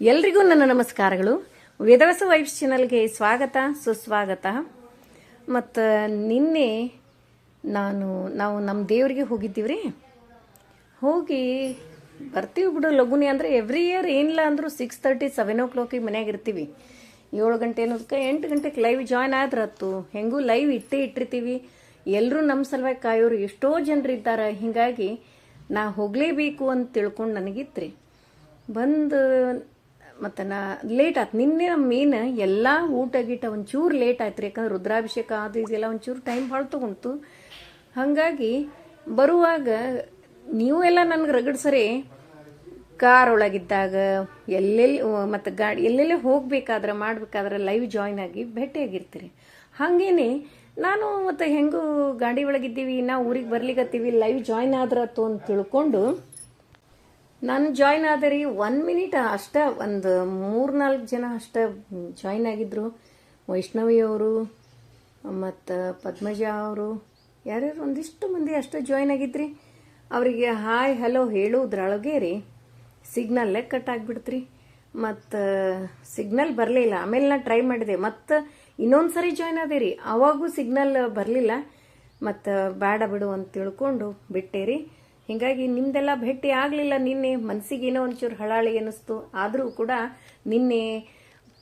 ಎಲ್ರಿಗೂ ನನ್ನ ನಮಸ್ಕಾರಗಳು. ವೇದವಸ ವೈಬ್ಸ್ ಚಾನಲ್ಗೆ ಸ್ವಾಗತ, ಸುಸ್ವಾಗತ. ಮತ್ತು ನಿನ್ನೆ ನಾನು, ನಾವು ನಮ್ಮ ದೇವರಿಗೆ ಹೋಗಿದ್ದೀವ್ರಿ. ಹೋಗಿ ಬರ್ತೀವಿ ಬಿಡು ಲಗುನಿ ಅಂದರೆ ಎವ್ರಿ ಇಯರ್ ಏನಿಲ್ಲ ಅಂದರೂ ಸಿಕ್ಸ್ ತರ್ಟಿ ಸೆವೆನ್ ಓ ಕ್ಲಾಕಿಗೆ ಮನೆಯಾಗ ಇರ್ತೀವಿ. ಏಳು ಗಂಟೆ ಅನ್ನೋದಕ್ಕೆ ಎಂಟು ಗಂಟೆಗೆ ಲೈವ್ ಜಾಯ್ನ್ ಆದ್ರೆ ಹತ್ತು ಹೆಂಗೂ ಲೈವ್ ಇಟ್ಟೇ ಇಟ್ಟಿರ್ತೀವಿ. ಎಲ್ಲರೂ ನಮ್ಮ ಸಲುವಾಗಿ ಕಾಯೋರು ಎಷ್ಟೋ ಜನರು ಇದ್ದಾರೆ, ಹೀಗಾಗಿ ನಾ ಹೋಗಲೇಬೇಕು ಅಂತ ತಿಳ್ಕೊಂಡು ನನಗಿತ್ರಿ. ಬಂದು ಮತ್ತು ನಾ ಲೇಟ್ ಆಯ್ತು ನಿನ್ನೆ ನಮ್ಮ ಮೇನ್ ಎಲ್ಲ ಊಟ ಗೀಟ ಒಂಚೂರು ಲೇಟ್ ಆಯ್ತು ರೀ, ಯಾಕಂದ್ರೆ ರುದ್ರಾಭಿಷೇಕ ಅದು ಇದೆಲ್ಲ ಒಂಚೂರು ಟೈಮ್ ಭಾಳ ತೊಗೊಂತು ಹಾಗಾಗಿ ಬರುವಾಗ ನೀವು ಎಲ್ಲ ನನಗೆ ರಗಡ್ಸರಿ, ಕಾರ್ ಒಳಗಿದ್ದಾಗ, ಎಲ್ಲೆಲ್ಲಿ ಮತ್ತು ಗಾಡಿ ಎಲ್ಲೆಲ್ಲಿ ಹೋಗ್ಬೇಕಾದ್ರೆ, ಮಾಡ್ಬೇಕಾದ್ರೆ ಲೈವ್ ಜಾಯ್ನ್ ಆಗಿ ಭೇಟಿಯಾಗಿರ್ತೀರಿ. ಹಾಗೇನೆ ನಾನು ಮತ್ತು ಹೆಂಗೂ ಗಾಡಿ ಒಳಗಿದ್ದೀವಿ ನಾವು ಊರಿಗೆ ಬರ್ಲಿಕತ್ತೀವಿ ಲೈವ್ ಜಾಯ್ನ್ ಆದ್ರತ್ತು ಅಂತ ತಿಳ್ಕೊಂಡು ನಾನು ಜಾಯ್ನ್ ಆದೆ ರೀ ಒನ್ ಮಿನಿಟ್ ಅಷ್ಟೇ, ಒಂದು ಮೂರ್ನಾಲ್ಕು ಜನ ಅಷ್ಟೇ ಜಾಯ್ನ್ ಆಗಿದ್ರು. ವೈಷ್ಣವಿ ಅವರು, ಮತ್ತು ಪದ್ಮಜ ಅವರು, ಯಾರ್ಯಾರು ಒಂದಿಷ್ಟು ಮಂದಿ ಅಷ್ಟೇ ಜಾಯ್ನ್ ಆಗಿದ್ರಿ. ಅವರಿಗೆ ಹಾಯ್ ಹಲೋ ಹೇಳೋದ್ರೊಳಗೆ ರೀ ಸಿಗ್ನಲ್ಲೇ ಕಟ್ ಆಗಿಬಿಡ್ತ್ರಿ. ಮತ್ತು ಸಿಗ್ನಲ್ ಬರಲಿಲ್ಲ ಆಮೇಲೆ ನಾ ಟ್ರೈ ಮಾಡಿದೆ. ಮತ್ತು ಇನ್ನೊಂದು ಸರಿ ಜಾಯ್ನ್ ಆದೆ ರೀ. ಅವಾಗೂ ಸಿಗ್ನಲ್ ಬರಲಿಲ್ಲ. ಮತ್ತು ಬೇಡ ಬಿಡು ಅಂತ ತಿಳ್ಕೊಂಡು ಬಿಟ್ಟೆ ರೀ. ಹೀಗಾಗಿ ನಿಮ್ದೆಲ್ಲ ಭೇಟಿ ಆಗಲಿಲ್ಲ ನಿನ್ನೆ, ಮನ್ಸಿಗೆ ಏನೋ ಒಂಚೂರು ಹಳಾಳಿ ಅನ್ನಿಸ್ತು ಆದರೂ ಕೂಡ ನಿನ್ನೆ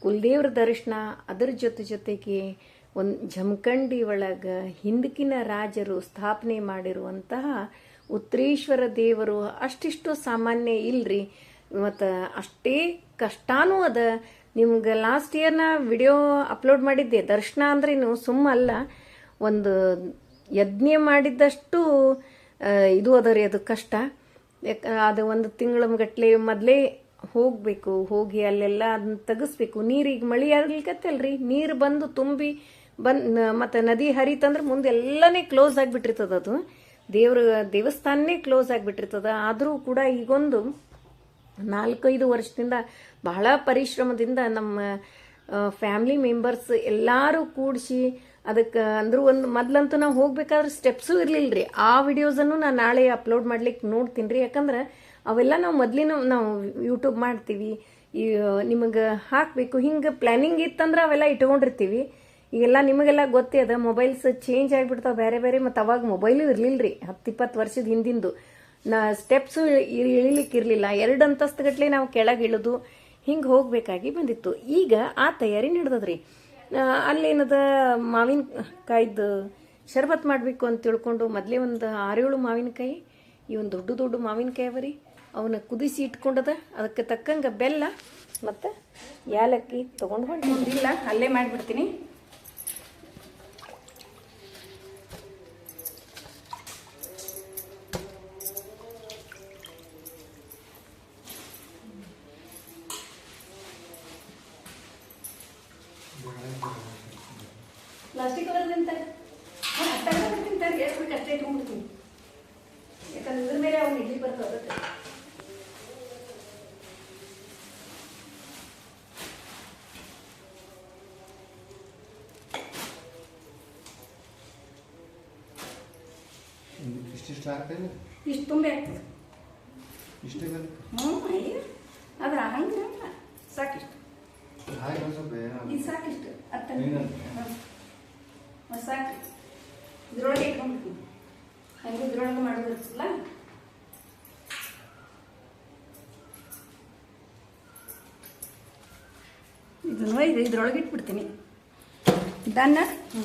ಕುಲದೇವ್ರ ದರ್ಶನ, ಅದರ ಜೊತೆ ಜೊತೆಗೆ ಒಂದು ಜಮಖಂಡಿ ಒಳಗೆ ಹಿಂದಕಿನ ರಾಜರು ಸ್ಥಾಪನೆ ಮಾಡಿರುವಂತಹ ಉತ್ತರೇಶ್ವರ ದೇವರು ಅಷ್ಟಿಷ್ಟು ಸಾಮಾನ್ಯ ಇಲ್ರಿ. ಮತ್ತು ಅಷ್ಟೇ ಕಷ್ಟಾನೂ ಅದ. ನಿಮ್ಗೆ ಲಾಸ್ಟ್ ಇಯರ್ನ ವಿಡಿಯೋ ಅಪ್ಲೋಡ್ ಮಾಡಿದ್ದೆ. ದರ್ಶನ ಅಂದ್ರೇನು ಸುಮ್ಮ ಅಲ್ಲ, ಒಂದು ಯಜ್ಞ ಮಾಡಿದ್ದಷ್ಟು ಇದು ಅದ ರೀ ಅದು ಕಷ್ಟ. ಯಾಕ, ಅದು ಒಂದು ತಿಂಗಳ ಗಟ್ಲೆ ಮೊದಲೇ ಹೋಗಬೇಕು, ಹೋಗಿ ಅಲ್ಲೆಲ್ಲ ಅದನ್ನ ತೆಗಿಸ್ಬೇಕು. ನೀರಿಗೆ ಮಳಿ ರೀ ನೀರು ಬಂದು ತುಂಬಿ ಬಂದು ಮತ್ತು ನದಿ ಹರಿತಂದ್ರೆ ಮುಂದೆ ಎಲ್ಲನೇ ಕ್ಲೋಸ್ ಆಗಿಬಿಟ್ಟಿರ್ತದ ಅದು. ದೇವ್ರ, ದೇವಸ್ಥಾನನೇ ಕ್ಲೋಸ್ ಆಗಿಬಿಟ್ಟಿರ್ತದ. ಆದರೂ ಕೂಡ ಈಗೊಂದು ನಾಲ್ಕೈದು ವರ್ಷದಿಂದ ಬಹಳ ಪರಿಶ್ರಮದಿಂದ ನಮ್ಮ ಫ್ಯಾಮಿಲಿ ಮೆಂಬರ್ಸ್ ಎಲ್ಲರೂ ಕೂಡಿಸಿ ಅದಕ್ಕೆ ಅಂದ್ರೂ ಒಂದು ಮೊದ್ಲಂತೂ ನಾವು ಹೋಗ್ಬೇಕಾದ್ರೆ ಸ್ಟೆಪ್ಸು ಇರಲಿಲ್ಲ ರೀ ಆ ವಿಡಿಯೋಸನ್ನು ನಾನು ನಾಳೆ ಅಪ್ಲೋಡ್ ಮಾಡ್ಲಿಕ್ಕೆ ನೋಡ್ತೀನಿ ರೀ ಯಾಕಂದ್ರೆ ಅವೆಲ್ಲ ನಾವು ಮೊದ್ಲಿನ ನಾವು ಯೂಟ್ಯೂಬ್ ಮಾಡ್ತೀವಿ. ನಿಮಗೆ ಹಾಕಬೇಕು. ಹಿಂಗೆ ಪ್ಲ್ಯಾನಿಂಗ್ ಇತ್ತಂದ್ರೆ ಅವೆಲ್ಲ ಇಟ್ಕೊಂಡಿರ್ತೀವಿ. ಈಗೆಲ್ಲ ನಿಮಗೆಲ್ಲ ಗೊತ್ತೇ ಅದ ಮೊಬೈಲ್ಸ್ ಚೇಂಜ್ ಆಗಿಬಿಡ್ತಾವೆ ಬೇರೆ ಬೇರೆ ಮತ್ತು ಅವಾಗ ಮೊಬೈಲು ಇರಲಿಲ್ಲ ರೀ ಹತ್ತು ಇಪ್ಪತ್ತು ವರ್ಷದ ಹಿಂದಿಂದು. ನಾ ಸ್ಟೆಪ್ಸು ಇಳಿಲಿಕ್ಕೆ ಇರಲಿಲ್ಲ. ಎರಡು ಅಂತಸ್ತುಗಟ್ಲೆ ನಾವು ಕೆಳಗೆ ಇಳಿದು ಹಿಂಗೆ ಹೋಗಬೇಕಾಗಿ ಬಂದಿತ್ತು. ಈಗ ಆ ತಯಾರಿ ನಡೆದದ್ರಿ. ಅಲ್ಲೇನದ ಮಾವಿನ ಕಾಯ್ದು ಶರ್ಬತ್ ಮಾಡಬೇಕು ಅಂತ ತಿಳ್ಕೊಂಡು ಮೊದಲೇ ಒಂದು ಆರೇಳು ಮಾವಿನಕಾಯಿ, ಈ ಒಂದು ದೊಡ್ಡ ದೊಡ್ಡ ಮಾವಿನಕಾಯಿ ಅವರಿ, ಅವನ್ನ ಕುದಿಸಿ ಇಟ್ಕೊಂಡದ, ಅದಕ್ಕೆ ತಕ್ಕಂಗೆ ಬೆಲ್ಲ ಮತ್ತು ಏಲಕ್ಕಿ ತೊಗೊಂಡು ಹೋಗಿ ಇಲ್ಲ, ಅಲ್ಲೇ ಮಾಡಿಬಿಡ್ತೀನಿ. ಪ್ಲಾಸ್ಟಿಕ್ ಕವರ್ ತಿಂತಾರೆ ತಿಂತಾರೆ ಎಷ್ಟು ಬೇಕು ಅಷ್ಟೇ ಇಟ್ಕೊಂಡ್ಬಿಡ್ತೀನಿ ಯಾಕಂದ್ರೆ ಇದ್ರ ಮೇಲೆ ಅವ್ನು ಇಡ್ಲಿ ಬರ್ತದೆ ಅದಕ್ಕೆ ಇಷ್ಟಿಷ್ಟು ಆಗ್ತದೆ ಇಷ್ಟು ತುಂಬೆ ಆಗ್ತದೆ ಇಷ್ಟೇ ಬೇಕು ಹ್ಞೂ ಅಯ್ಯ ಅದ್ರ ಹಂಗೆ ಸಾಕಿಷ್ಟು ಹಾಗೆ ಒಂದು ಸ್ವಲ್ಪ ಏನೋ ಇದು ಸಾಕಿಷ್ಟು ಅತ್ತ ಏನಂತ? ಸಾಕು ಇದ್ರೊಳಗೆ ಇಟ್ಕೊಂಡ್ಬಿಡ್ತೀನಿ ಹಂಗೆ ಇದ್ರೊಳಗೆ ಮಾಡೋದಿರ್ತಲ್ಲ ಇದನ್ನು ಇದು ಇದ್ರೊಳಗೆ ಇಟ್ಬಿಡ್ತೀನಿ. ದನ್ನ ಹ್ಞೂ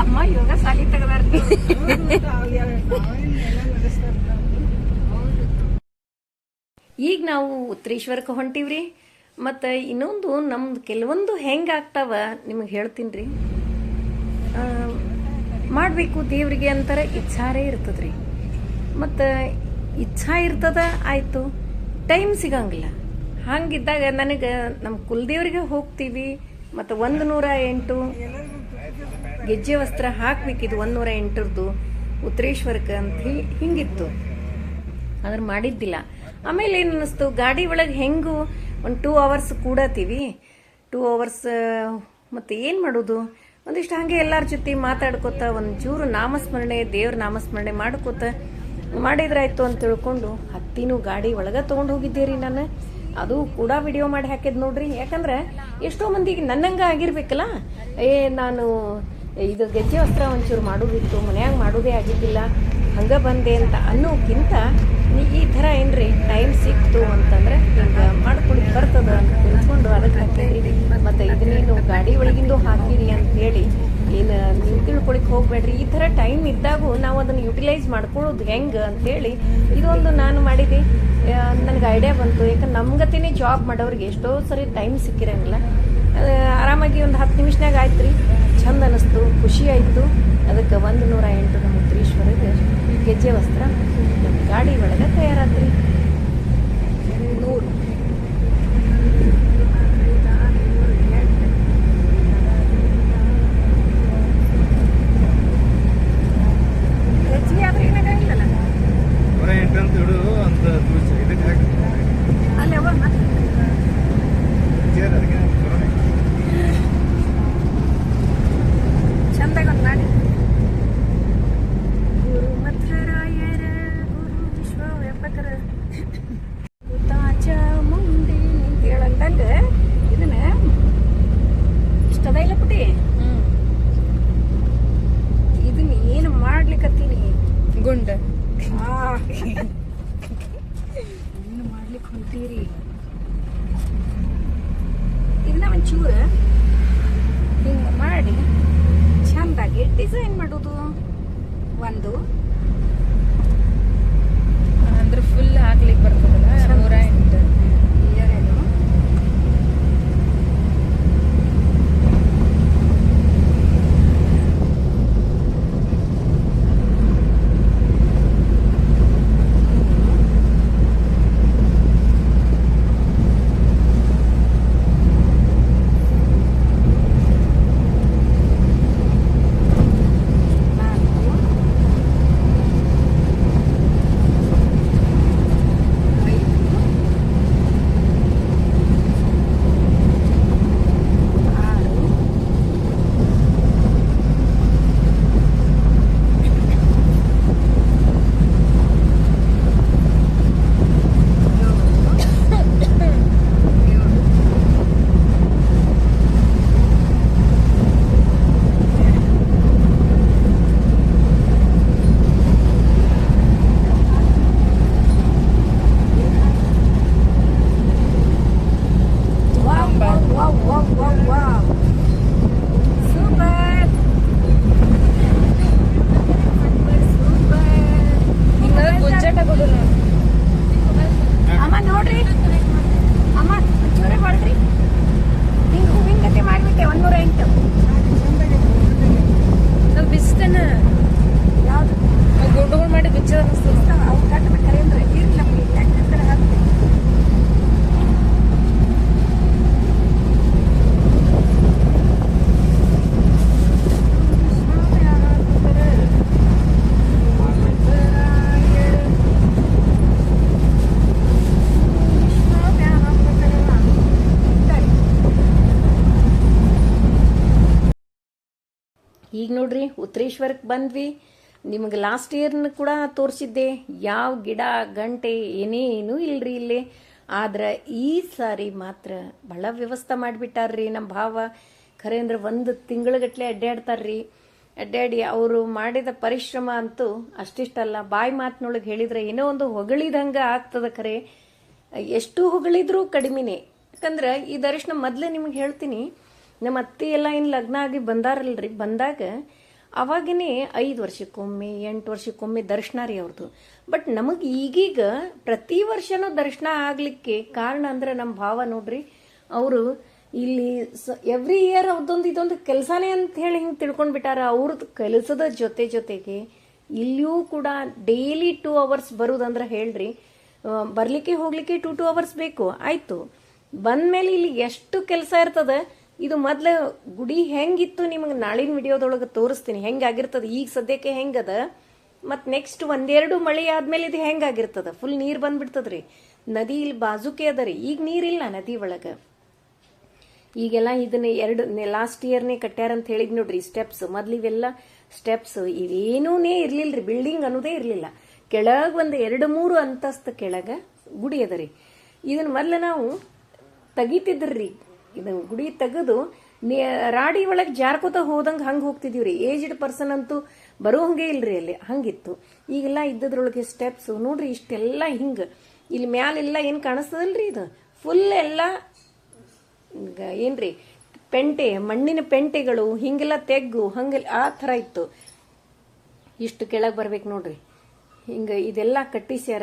ಅಮ್ಮ ಯೋಗ ಸಾಲಿ ಈಗ ನಾವು ಉತ್ತರೇಶ್ವರಕ್ಕೆ ಹೊಂಟಿವ್ರಿ. ಮತ್ತು ಇನ್ನೊಂದು ನಮ್ದು ಕೆಲವೊಂದು ಹೆಂಗೆ ಆಗ್ತಾವ ನಿಮಗೆ ಹೇಳ್ತೀನಿ ರೀ ಮಾಡಬೇಕು ದೇವರಿಗೆ ಅಂತಾರೆ ಇಚ್ಛಾರೇ ಇರ್ತದ್ರಿ. ಮತ್ತು ಇಚ್ಛಾ ಇರ್ತದ, ಆಯಿತು. ಟೈಮ್ ಸಿಗಂಗಿಲ್ಲ. ಹಂಗಿದ್ದಾಗ ನನಗೆ ನಮ್ಮ ಕುಲದೇವ್ರಿಗೆ ಹೋಗ್ತೀವಿ, ಮತ್ತು ಒಂದು ನೂರ ಎಂಟು ಗೆಜ್ಜೆ ವಸ್ತ್ರ ಹಾಕ್ಬೇಕಿದ್ದು ಒಂದು ನೂರ ಎಂಟರದ್ದು ಉತ್ತರೇಶ್ವರಕ್ಕೆ ಅಂತ ಹಿಂಗಿತ್ತು. ಆದ್ರೆ ಮಾಡಿದ್ದಿಲ್ಲ. ಆಮೇಲೆ ಏನು ಅನ್ನಿಸ್ತು, ಗಾಡಿ ಒಳಗೆ ಹೆಂಗೂ ಒಂದು ಟೂ ಅವರ್ಸ್ ಕೂಡತೀವಿ. ಟೂ ಅವರ್ಸ್ ಮತ್ತು ಏನು ಮಾಡೋದು? ಒಂದಿಷ್ಟು ಹಾಗೆ ಎಲ್ಲರ ಜೊತೆ ಮಾತಾಡ್ಕೋತ ಒಂಚೂರು ನಾಮಸ್ಮರಣೆ, ದೇವ್ರ ನಾಮಸ್ಮರಣೆ ಮಾಡ್ಕೋತ ಮಾಡಿದ್ರಾಯ್ತು ಅಂತ ತಿಳ್ಕೊಂಡು ಹತ್ತಿನೂ ಗಾಡಿ ಒಳಗೆ ತೊಗೊಂಡು ಹೋಗಿದ್ದೆ ರೀ ನಾನು. ಅದು ಕೂಡ ವಿಡಿಯೋ ಮಾಡಿ ಹಾಕಿದ್ ನೋಡ್ರಿ. ಯಾಕಂದ್ರೆ ಎಷ್ಟೋ ಮಂದಿಗೆ ನನ್ನಂಗ ಆಗಿರ್ಬೇಕಲ್ಲ? ಏ, ನಾನು ಇದು ಗೆಜ್ಜೆ ವಸ್ತ್ರ ಒಂಚೂರು ಮಾಡೋದಿತ್ತು, ಮನ್ಯಾಗ ಮಾಡೋದೇ ಆಗಿದ್ದಿಲ್ಲ, ಹಂಗ ಬಂದೆ ಅಂತ ಅನ್ನೋಕ್ಕಿಂತ ಈ ಥರ ಏನ್ರಿ ಟೈಮ್ ಸಿಕ್ತು ಅಂತಂದ್ರೆ ಹಿಂಗೆ ಮಾಡ್ಕೊಂಡು ಬರ್ತದ ಅಂತ ತಿಳ್ಕೊಂಡು ಅದಕ್ಕೆ ಹಾಕಿದ್ರಿ ಮತ್ತೆ ಇದನ್ನೇನು ಗಾಡಿ ಒಳಗಿಂದು ಹಾಕಿರಿ ಅಂತ ಹೇಳಿ ಏನು ನೀವು ತಿಳ್ಕೊಳಿಕ್ ಹೋಗ್ಬೇಡ್ರಿ. ಈ ಥರ ಟೈಮ್ ಇದ್ದಾಗೂ ನಾವು ಅದನ್ನು ಯುಟಿಲೈಸ್ ಮಾಡ್ಕೊಳ್ಳೋದು ಹೆಂಗೆ ಅಂತೇಳಿ ಇದೊಂದು ನಾನು ಮಾಡಿದೆ. ನನಗೆ ಐಡಿಯಾ ಬಂತು. ಯಾಕಂದ್ರೆ ನಮ್ಗತಿನೇ ಜಾಬ್ ಮಾಡೋರಿಗೆ ಎಷ್ಟೋ ಸರಿ ಟೈಮ್ ಸಿಕ್ಕಿರಂಗಿಲ್ಲ. ಆರಾಮಾಗಿ ಒಂದು ಹತ್ತು ನಿಮಿಷನಾಗ ಆಯ್ತು ರೀ ಚಂದ ಅನ್ನಿಸ್ತು ಖುಷಿ ಆಯಿತು. ಅದಕ್ಕೆ ಒಂದು ನೂರ ಎಂಟು ನಮ್ಮ ಉತ್ತರೀಶ್ವರಿಗೆ ಗೆಜ್ಜೆ ವಸ್ತ್ರ ಗಾಡಿ ಒಳಗೆ ತಯಾರಾತ್ರಿ. ನೋಡ್ರಿ ಉತ್ತರೇಶ್ವರಕ್ಕೆ ಬಂದ್ವಿ. ನಿಮಗೆ ಲಾಸ್ಟ್ ಇಯರ್ನ ಕೂಡ ತೋರಿಸಿದ್ದೆ. ಯಾವ ಗಿಡ, ಗಂಟೆ ಏನೇನು ಇಲ್ರಿ ಇಲ್ಲಿ. ಆದ್ರೆ ಈ ಸಾರಿ ಮಾತ್ರ ಬಹಳ ವ್ಯವಸ್ಥೆ ಮಾಡಿಬಿಟ್ಟಾರ್ರಿ ನಮ್ಮ ಭಾವ. ಖರೆ ಅಂದ್ರೆ ಒಂದು ತಿಂಗಳಗಟ್ಲೆ ಅಡ್ಡಾಡ್ತಾರ್ರಿ ಅಡ್ಡಾಡಿ ಅವರು ಮಾಡಿದ ಪರಿಶ್ರಮ ಅಂತೂ ಅಷ್ಟಿಷ್ಟಲ್ಲ. ಬಾಯಿ ಮಾತಿನೊಳಗೆ ಹೇಳಿದ್ರೆ ಏನೋ ಒಂದು ಹೊಗಳಿದಂಗೆ ಆಗ್ತದ ಖರೆ. ಎಷ್ಟು ಹೊಗಳಿದ್ರೂ ಕಡಿಮೆನೆ. ಯಾಕಂದ್ರೆ ಈ ದರ್ಶನ ಮೊದಲೇ ನಿಮ್ಗೆ ಹೇಳ್ತೀನಿ. ನಮ್ಮ ಅತ್ತೆ ಎಲ್ಲ ಏನು ಲಗ್ನ ಆಗಿ ಬಂದಾರಲ್ರಿ? ಬಂದಾಗ ಅವಾಗಿನೇ ಐದು ವರ್ಷಕ್ಕೊಮ್ಮೆ, ಎಂಟು ವರ್ಷಕ್ಕೊಮ್ಮೆ ದರ್ಶನ ರೀ ಅವ್ರದ್ದು ಬಟ್ ನಮಗೆ ಈಗೀಗ ಪ್ರತಿ ವರ್ಷನೂ ದರ್ಶನ ಆಗ್ಲಿಕ್ಕೆ ಕಾರಣ ಅಂದ್ರೆ ನಮ್ಮ ಭಾವ ನೋಡ್ರಿ, ಅವರು ಇಲ್ಲಿ ಎವ್ರಿ ಇಯರ್ ಅವ್ರದ್ದೊಂದು ಇದೊಂದು ಕೆಲಸನೇ ಅಂತ ಹೇಳಿ ಹಿಂಗೆ ತಿಳ್ಕೊಂಡ್ಬಿಟ್ಟಾರ ಅವ್ರದ್ದು ಕೆಲಸದ ಜೊತೆ ಜೊತೆಗೆ ಇಲ್ಲಿಯೂ ಕೂಡ ಡೈಲಿ ಟೂ ಅವರ್ಸ್ ಬರುದಂದ್ರೆ ಹೇಳ್ರಿ ಬರ್ಲಿಕ್ಕೆ ಹೋಗ್ಲಿಕ್ಕೆ ಟೂ ಟೂ ಅವರ್ಸ್ ಬೇಕು. ಆಯ್ತು. ಬಂದ್ಮೇಲೆ ಇಲ್ಲಿ ಎಷ್ಟು ಕೆಲಸ ಇರ್ತದ ಇದು ಮೊದ್ಲು ಗುಡಿ ಹೆಂಗಿತ್ತು ನಿಮಗೆ ನಾಳಿನ ವಿಡಿಯೋದೊಳಗೆ ತೋರಿಸ್ತೀನಿ. ಹೆಂಗಾಗಿರ್ತದ ಈಗ ಸದ್ಯಕ್ಕೆ ಹೆಂಗದ? ಮತ್ ನೆಕ್ಸ್ಟ್ ಒಂದೆರಡು ಮಳೆ ಆದ್ಮೇಲೆ ಇದು ಹೆಂಗಾಗಿರ್ತದ ಫುಲ್ ನೀರ್ ಬಂದ್ಬಿಡ್ತದ್ರಿ. ನದಿ ಇಲ್ಲಿ ಬಾಜುಕೆ ಅದ ರೀ ಈಗ ನೀರಿಲ್ಲ ನದಿ ಒಳಗ? ಈಗೆಲ್ಲ ಇದನ್ನ ಎರಡು ಲಾಸ್ಟ್ ಇಯರ್ನೇ ಕಟ್ಟ್ಯಾರ ಅಂತ ಹೇಳಿದ್ ನೋಡ್ರಿ ಸ್ಟೆಪ್ಸ್ ಮೊದ್ಲು ಇವೆಲ್ಲ ಸ್ಟೆಪ್ಸ್ ಇವೇನೂನೇ ಇರ್ಲಿಲ್ರಿ. ಬಿಲ್ಡಿಂಗ್ ಅನ್ನೋದೇ ಇರ್ಲಿಲ್ಲ. ಕೆಳಗ್ ಒಂದು ಎರಡು ಮೂರು ಅಂತಸ್ತ ಕೆಳಗ ಗುಡಿ ಅದ ಇದನ್ನ ಮೊದ್ಲು ನಾವು ತೆಗಿತಿದ್ರಿ. ಇದನ್ನ ಗುಡಿ ತೆಗೆದು ರಾಡಿ ಒಳಗೆ ಜಾರ್ಕೋತ ಹೋದಂಗೆ ಹಂಗ ಹೋಗ್ತಿದ್ದೀವ್ರಿ ಏಜ್ಡ್ ಪರ್ಸನ್ ಅಂತೂ ಬರೋ ಹಂಗೆ ಇಲ್ರಿ ಅಲ್ಲಿ. ಹಂಗಿತ್ತು. ಈಗೆಲ್ಲ ಇದ್ದದ್ರೊಳಗೆ ಸ್ಟೆಪ್ಸ್ ನೋಡ್ರಿ, ಇಷ್ಟೆಲ್ಲ ಹಿಂಗೆ. ಇಲ್ಲಿ ಮ್ಯಾಲೆಲ್ಲ ಏನು ಕಾಣಿಸ್ತದಲ್ರಿ ಇದು? ಫುಲ್ ಎಲ್ಲ ಏನ್ರಿ? ಪೆಂಟೆ, ಮಣ್ಣಿನ ಪೆಂಟೆಗಳು, ಹಿಂಗೆಲ್ಲ ತೆಗ್ಗು ಹಂಗೆ ಆ ಥರ ಇತ್ತು. ಇಷ್ಟು ಕೆಳಗೆ ಬರ್ಬೇಕು ನೋಡ್ರಿ. ಹಿಂಗೆ ಇದೆಲ್ಲ ಕಟ್ಟಿಸ್ಯಾರ.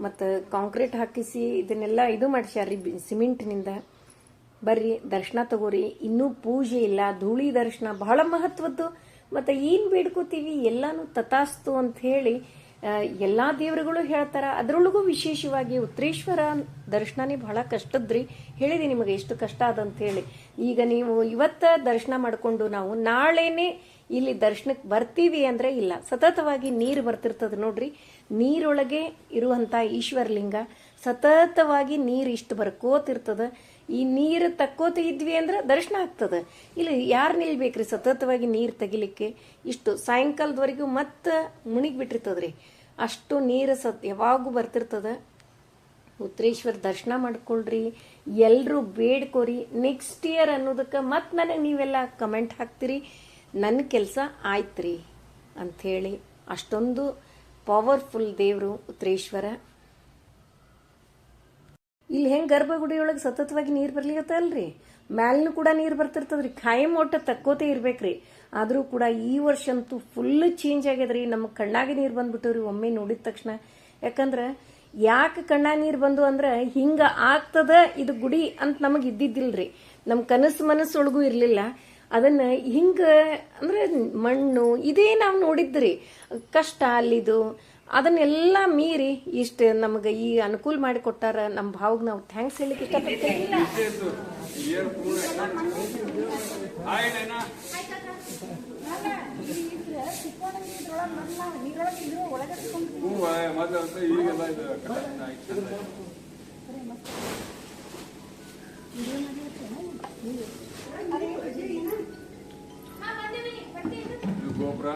ಮತ್ತು ಕಾಂಕ್ರೀಟ್ ಹಾಕಿಸಿ ಇದನ್ನೆಲ್ಲ ಇದು ಮಾಡಿಸ್ಯಾರ ಸಿಮೆಂಟ್ನಿಂದ ಬರ್ರಿ, ದರ್ಶನ ತಗೋರಿ. ಇನ್ನೂ ಪೂಜೆ ಇಲ್ಲ, ಧೂಳಿ ದರ್ಶನ ಬಹಳ ಮಹತ್ವದ್ದು. ಮತ್ತು ಏನು ಬೇಡ್ಕೋತೀವಿ? ಎಲ್ಲಾನು ತಥಾಸ್ತು ಅಂತ ಹೇಳಿ ಎಲ್ಲಾ ದೇವರುಗಳು ಹೇಳ್ತಾರ. ಅದರೊಳಗೂ ವಿಶೇಷವಾಗಿ ಉತ್ತರೇಶ್ವರ ದರ್ಶನನೇ ಬಹಳ ಕಷ್ಟದ್ರಿ. ಹೇಳಿದೆ ನಿಮಗೆ ಎಷ್ಟು ಕಷ್ಟ ಅದಂತ ಹೇಳಿ. ಈಗ ನೀವು ಇವತ್ತ ದರ್ಶನ ಮಾಡಿಕೊಂಡು ನಾವು ನಾಳೆನೆ ಇಲ್ಲಿ ದರ್ಶನಕ್ಕೆ ಬರ್ತೀವಿ ಅಂದ್ರೆ ಇಲ್ಲ. ಸತತವಾಗಿ ನೀರು ಬರ್ತಿರ್ತದ ನೋಡ್ರಿ. ನೀರೊಳಗೆ ಇರುವಂತ ಈಶ್ವರಲಿಂಗ ಸತತವಾಗಿ ನೀರು ಇಷ್ಟು ಬರ್ಕೋತಿರ್ತದ. ಈ ನೀರು ತಕ್ಕೋತ ಇದ್ವಿ ಅಂದ್ರೆ ದರ್ಶನ ಆಗ್ತದೆ. ಇಲ್ಲಿ ಯಾರು ನಿಲ್ಬೇಕ್ರಿ? ಸತತವಾಗಿ ನೀರು ತೆಗಿಲಿಕ್ಕೆ? ಇಷ್ಟು ಸಾಯಂಕಾಲದವರೆಗೂ ಮತ್ತೆ ಮುಣಿಗ್ಬಿಟ್ಟಿರ್ತದ್ರಿ. ಅಷ್ಟು ನೀರು ಸತ್ ಯಾವಾಗೂ ಬರ್ತಿರ್ತದ. ಉತ್ತರೇಶ್ವರ ದರ್ಶನ ಮಾಡ್ಕೊಳ್ರಿ. ಎಲ್ಲರೂ ಬೇಡ್ಕೋರಿ. ನೆಕ್ಸ್ಟ್ ಇಯರ್ ಅನ್ನೋದಕ್ಕೆ ಮತ್ತೆ ನನಗೆ ನೀವೆಲ್ಲ ಕಮೆಂಟ್ ಹಾಕ್ತೀರಿ? ನನ್ನ ಕೆಲಸ ಆಯ್ತ್ರಿ ಅಂಥೇಳಿ ಅಷ್ಟೊಂದು ಪವರ್ಫುಲ್ ದೇವರು ಉತ್ತರೇಶ್ವರ ಇಲ್ಲಿ ಹೆಂಗೆ ಗರ್ಭಗುಡಿಯೊಳಗೆ ಸತತವಾಗಿ ನೀರು ಬರ್ಲಿಕತ್ತಲ್ರಿ ಮ್ಯಾಲಿನೂ ಕೂಡ ನೀರು ಬರ್ತಿರ್ತದ್ರಿ. ಖಾಯಂ ಒಟ್ಟು ತಕ್ಕೋತೆ ಇರ್ಬೇಕ್ರಿ. ಆದರೂ ಕೂಡ ಈ ವರ್ಷ ಅಂತೂ ಫುಲ್ ಚೇಂಜ್ ಆಗ್ಯದ್ರಿ. ನಮ್ಮ ಕಣ್ಣಾಗೆ ನೀರು ಬಂದ್ಬಿಟ್ಟವ್ರಿ ಒಮ್ಮೆ ನೋಡಿದ ತಕ್ಷಣ. ಯಾಕಂದ್ರೆ ಯಾಕೆ ಕಣ್ಣಾಗ ನೀರು ಬಂದು ಅಂದ್ರೆ ಹಿಂಗ ಆಗ್ತದ ಇದು ಗುಡಿ ಅಂತ ನಮಗ್ ಇದ್ದಿದ್ದಿಲ್ರಿ. ನಮ್ಮ ಕನಸು ಮನಸ್ಸೊಳಗೂ ಇರಲಿಲ್ಲ. ಅದನ್ನ ಹಿಂಗ ಅಂದ್ರೆ ಮಣ್ಣು ಇದೇ ನಾವು ನೋಡಿದ್ರಿ. ಕಷ್ಟ ಅಲ್ಲಿದು. ಅದನ್ನೆಲ್ಲ ಮೀರಿ ಇಷ್ಟ ನಮಗೆ ಈ ಅನುಕೂಲ ಮಾಡಿ ಕೊಟ್ಟಾರ ನಮ್ಮ ಭಾವಗ್ ನಾವು ಥ್ಯಾಂಕ್ಸ್ ಹೇಳಿಕ್ಕೆ ಇಷ್ಟಪಡ್ತೀವಿ. ಗೋಪುರ.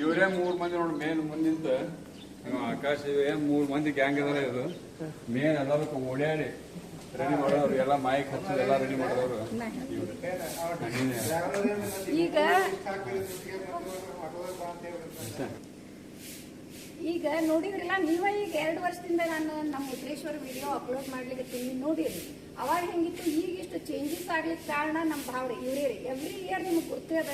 ಇವರೇ ಮೂರ್ ಮಂದಿ ನೋಡಿ ಮೇನ್ ಮುಂದಿಂತ ಇವ ಆಕಾಶ ಮೂರ್ ಮಂದಿ ಗ್ಯಾಂಗ್ ಇದಾರೆ ಇದು. ಮೇನ್ ಎಲ್ಲದಕ್ಕೂ ಓಡಾಡಿ ರೆಡಿ ಮಾಡೋರು, ಎಲ್ಲ ಮಾಯಿ ಹಚ್ಚಿ ಎಲ್ಲ ರೆಡಿ ಮಾಡೋರು ಈಗ ಈಗ ನೋಡಿದ್ರಲ್ಲ ನೀವ ಈಗ ಎರಡು ವರ್ಷದಿಂದ ನಾನು ನಮ್ಮ ಉತ್ತರೇಶ್ವರ ವಿಡಿಯೋ ಅಪ್ಲೋಡ್ ಮಾಡ್ಲಿಕ್ಕೆ ನೋಡಿರಿ. ಅವಾಗ ಹೆಂಗಿತ್ತು, ಈಗ ಇಷ್ಟು ಚೇಂಜಸ್ ಆಗ್ಲಿಕ್ಕೆ ಕಾರಣ ನಮ್ಮ ಭಾವ್ರಿ ಇವ್ರಿ ಎವ್ರಿ ಇಯರ್ ನಿಮ್ಗೆ ಗೊತ್ತೇ ಅದ.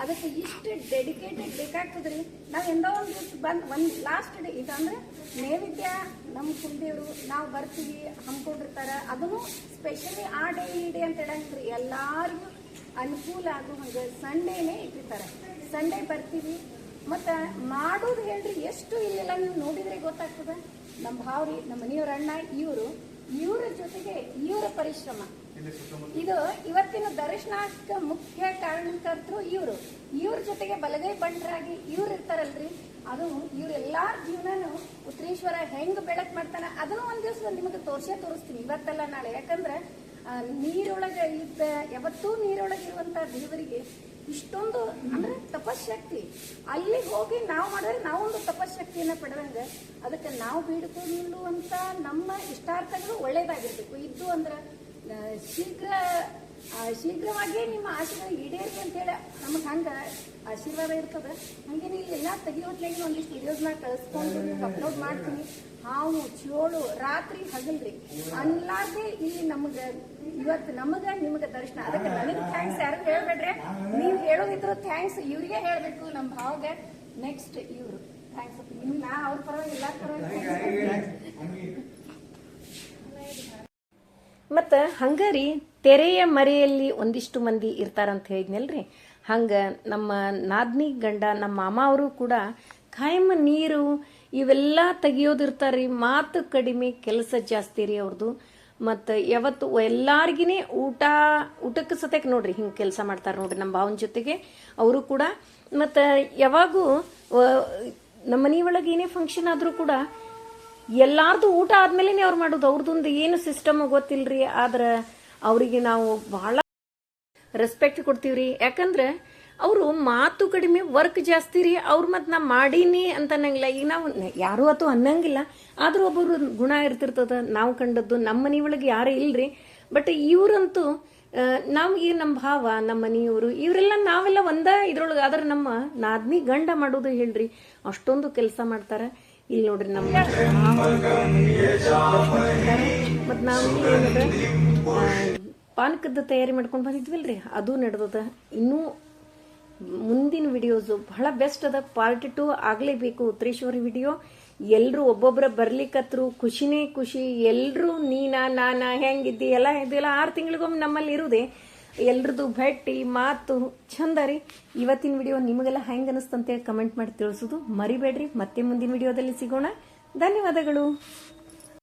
ಅದಕ್ಕೆ ಇಷ್ಟು ಡೆಡಿಕೇಟೆಡ್ ಬೇಕಾಗ್ತದ್ರಿ. ನಾವು ಎಂದೋ ಒಂದು ದಿವಸ ಬಂದ್, ಒಂದ್ ಲಾಸ್ಟ್ ಡೇ ಇದಂದ್ರೆ ನೈವೇದ್ಯ ನಮ್ಮ ಕುಲದೇವರು, ನಾವು ಬರ್ತೀವಿ ಹಂಕೊಂಡಿರ್ತಾರ ಅದನ್ನು ಸ್ಪೆಷಲಿ ಆ ಡೇ ಈ ಡೇ ಅಂತ ಹೇಳಂಗ್ರಿ ಎಲ್ಲಾರಿಗೂ ಅನುಕೂಲ ಆಗೋ ಹಂಗೆ ಸಂಡೇನೇ ಇಟ್ಟಿರ್ತಾರೆ. ಸಂಡೇ ಬರ್ತೀವಿ. ಮತ್ತ ಮಾಡೋದು ಹೇಳ್ರಿ, ಎಷ್ಟು ಇಲ್ಲೆಲ್ಲ ನೀವು ನೋಡಿದ್ರೆ ಗೊತ್ತಾಗ್ತದೆ. ನಮ್ಮ ಭಾವ್ರಿ ನಮ್ಮ ಮನೆಯವ್ರ ಅಣ್ಣ, ಇವರು, ಇವರ ಜೊತೆಗೆ ಇವರ ಪರಿಶ್ರಮ. ಇದು ಇವತ್ತಿನ ದರ್ಶನಕ್ಕೆ ಮುಖ್ಯ ಕಾರಣಕರ್ತರು ಇವರು. ಇವ್ರ ಜೊತೆಗೆ ಬಲಗೈ ಬಂಡ್ರಾಗಿ ಇವ್ರು ಇರ್ತಾರಲ್ರಿ? ಅದು ಇವ್ರೆಲ್ಲಾರ ಜೀವನನು ಉತ್ತರೇಶ್ವರ ಹೆಂಗ್ ಬೆಳಕ್ ಮಾಡ್ತಾನ ಅದನ್ನು ಒಂದ್ ದಿವಸ ನಿಮಗೆ ತೋರ್ಸೇ ತೋರಿಸ್ತೀನಿ ಇವತ್ತಲ್ಲ ನಾಳೆ. ಯಾಕಂದ್ರೆ ನೀರೊಳಗೆ ಇದ್ದ, ಯಾವತ್ತೂ ನೀರೊಳಗೆ ಇರುವಂತ ದೇವರಿಗೆ ಇಷ್ಟೊಂದು ಅಂದ್ರೆ ತಪಶಕ್ತಿ ಅಲ್ಲಿ ಹೋಗಿ ನಾವು ಮಾಡಿದ್ರೆ ನಾವೊಂದು ತಪಶಕ್ತಿಯನ್ನ ಪಡೆದಂಗ ಅದಕ್ಕೆ ನಾವು ಬೇಡಿಕೊಳ್ಳುವಂತ ನಮ್ಮ ಇಷ್ಟಾರ್ಥಗಳು ಒಳ್ಳೇದಾಗಿರ್ಬೇಕು. ಇದ್ದು ಅಂದ್ರ ಶೀಘ್ರ ಶೀಘ್ರವಾಗಿ ನಿಮ್ಮ ಆಶೀರ್ವಾದ ಈಡೇರಿ ಅಂತೇಳಿ ನಮಗೆ ಹಂಗೆ ಆಶೀರ್ವಾದ ಇರ್ತದೆ. ಹಂಗೆ ನೀವು ಎಲ್ಲ ತೆಗಿಯೋತ್ಲಾಗಿ ಒಂದಿಷ್ಟು ವಿಡಿಯೋಸ್ನ ಕಳಿಸ್ಕೊಂಡು ಅಪ್ಲೋಡ್ ಮಾಡ್ತೀನಿ. ಹಾವು, ಚೋಳು, ರಾತ್ರಿ ಹಗಲ್ರಿ. ಅನ್ಲಾರ್ದೆ ಇಲ್ಲಿ ನಮಗೆ, ಇವತ್ತು ನಮಗೆ ನಿಮಗೆ ದರ್ಶನ. ಅದಕ್ಕೆ ನನಗೆ ಥ್ಯಾಂಕ್ಸ್ ಯಾರು ಹೇಳ್ಬೇಡ್ರೆ? ನೀವು ಹೇಳೋದಿದ್ರು ಥ್ಯಾಂಕ್ಸ್ ಇವ್ರಿಗೆ ಹೇಳಬೇಕು ನಮ್ಮ ಭಾವಗೆ. ನೆಕ್ಸ್ಟ್ ಇವರು. ಥ್ಯಾಂಕ್ಸ್ ಇನ್ನು ನಾ ಅವ್ರ ಪರವಾಗಿ ಎಲ್ಲ ಪರವಾಗಿ thanks. ಹಂಗ ರೀ, ತೆರೆಯ ಮರೆಯಲ್ಲಿ ಒಂದಿಷ್ಟು ಮಂದಿ ಇರ್ತಾರಂತ ಹೇಳಿದ್ನಲ್ರಿ ಹಂಗೆ ನಮ್ಮ ನಾದ್ನಿ ಗಂಡ, ನಮ್ಮ ಮಾಮ ಅವರು ಕೂಡ ಖಾಯಂ ನೀರು ಇವೆಲ್ಲ ತೆಗಿಯೋದಿರ್ತಾರ್ರಿ, ಮಾತು ಕಡಿಮೆ ಕೆಲಸ ಜಾಸ್ತಿ ರೀ ಅವ್ರದ್ದು ಮತ್ತು ಯಾವತ್ತು ಎಲ್ಲಾರ್ಗಿನೇ ಊಟ, ಊಟಕ್ಕೆ ಸತ್ಯಕ್ಕೆ ನೋಡ್ರಿ ಹಿಂಗೆ ಕೆಲಸ ಮಾಡ್ತಾರೆ ನೋಡ್ರಿ ನಮ್ಮ ಭಾವನ ಜೊತೆಗೆ ಅವರು ಕೂಡ ಮತ್ತು ಯಾವಾಗೂ ನಮ್ಮ ಮನೆ ಏನೇ ಫಂಕ್ಷನ್ ಆದರೂ ಕೂಡ ಎಲ್ಲಾರ್ದು ಊಟ ಆದ್ಮೇಲೆ ಅವ್ರು ಮಾಡೋದು. ಅವ್ರದ್ದೊಂದು ಏನು ಸಿಸ್ಟಮ್ ಗೊತ್ತಿಲ್ರಿ, ಆದ್ರೆ ಅವರಿಗೆ ನಾವು ಬಹಳ ರೆಸ್ಪೆಕ್ಟ್ ಕೊಡ್ತೀವ್ರಿ. ಯಾಕಂದ್ರೆ ಅವರು ಮಾತು ಕಡಿಮೆ ವರ್ಕ್ ಜಾಸ್ತಿ ರೀ, ಅವ್ರು ಮತ್ತೆ ನಾ ಮಾಡೀನಿ ಅಂತ ಅನ್ನಂಗಿಲ್ಲ ಈಗ ನಾವು ಯಾರು ಅಥವಾ ಅನ್ನಂಗಿಲ್ಲ. ಆದ್ರೂ ಒಬ್ಬರು ಗುಣ ಇರ್ತಿರ್ತದ. ನಾವು ಕಂಡದ್ದು ನಮ್ಮ ಮನೆ ಒಳಗೆ ಯಾರು ಇಲ್ರಿ. ಬಟ್ ಇವರಂತೂ ನಾವು ಈ ನಮ್ಮ ಭಾವ ನಮ್ಮ ಮನೆಯವರು, ಇವರೆಲ್ಲ ನಾವೆಲ್ಲ ಒಂದ ಇದ್ರೊಳಗೆ, ಆದ್ರೆ ನಮ್ಮ ನಾದ್ನಿ ಗಂಡ ಮಾಡೋದು ಹೇಳ್ರಿ. ಅಷ್ಟೊಂದು ಕೆಲಸ ಮಾಡ್ತಾರೆ. ಇಲ್ಲಿ ನೋಡ್ರಿ ನಮ್ಮ ಮತ್ತು ನಾವು ಏನಂದ್ರೆ ಪಾನಕದ ತಯಾರಿ ಮಾಡ್ಕೊಂಡು ಬಂದಿದ್ವಿಲ್ರಿ, ಅದು ನಡೆದದ. ಇನ್ನೂ ಮುಂದಿನ ವಿಡಿಯೋಸು ಬಹಳ ಬೆಸ್ಟ್ ಅದ. ಪಾರ್ಟ್ ಟು ಆಗಲೇಬೇಕು ಉತ್ತರೇಶ್ವರಿ ವಿಡಿಯೋ ಎಲ್ಲರೂ ಒಬ್ಬೊಬ್ಬರ ಬರ್ಲಿಕ್ಕತ್ರು ಖುಷಿನೇ ಖುಷಿ. ಎಲ್ಲರೂ ನೀನಾ ನಾನಾ, ಹೆಂಗಿದ್ದಿ, ಎಲ್ಲ ಇದೆಲ್ಲ ಆರು ತಿಂಗಳಿಗೊಮ್ಮೆ ನಮ್ಮಲ್ಲಿ ಇರುದೇ. ಎಲ್ರದ್ದು ಭೇಟಿ, ಮಾತು ಚಂದ ರೀ. ಇವತ್ತಿನ ವಿಡಿಯೋ ನಿಮಗೆಲ್ಲ ಹೆಂಗೆ ಅನಿಸ್ತಂತೆ ಕಮೆಂಟ್ ಮಾಡಿ ತಿಳಿಸೋದು ಮರಿಬೇಡ್ರಿ. ಮತ್ತೆ ಮುಂದಿನ ವಿಡಿಯೋದಲ್ಲಿ ಸಿಗೋಣ. ಧನ್ಯವಾದಗಳು.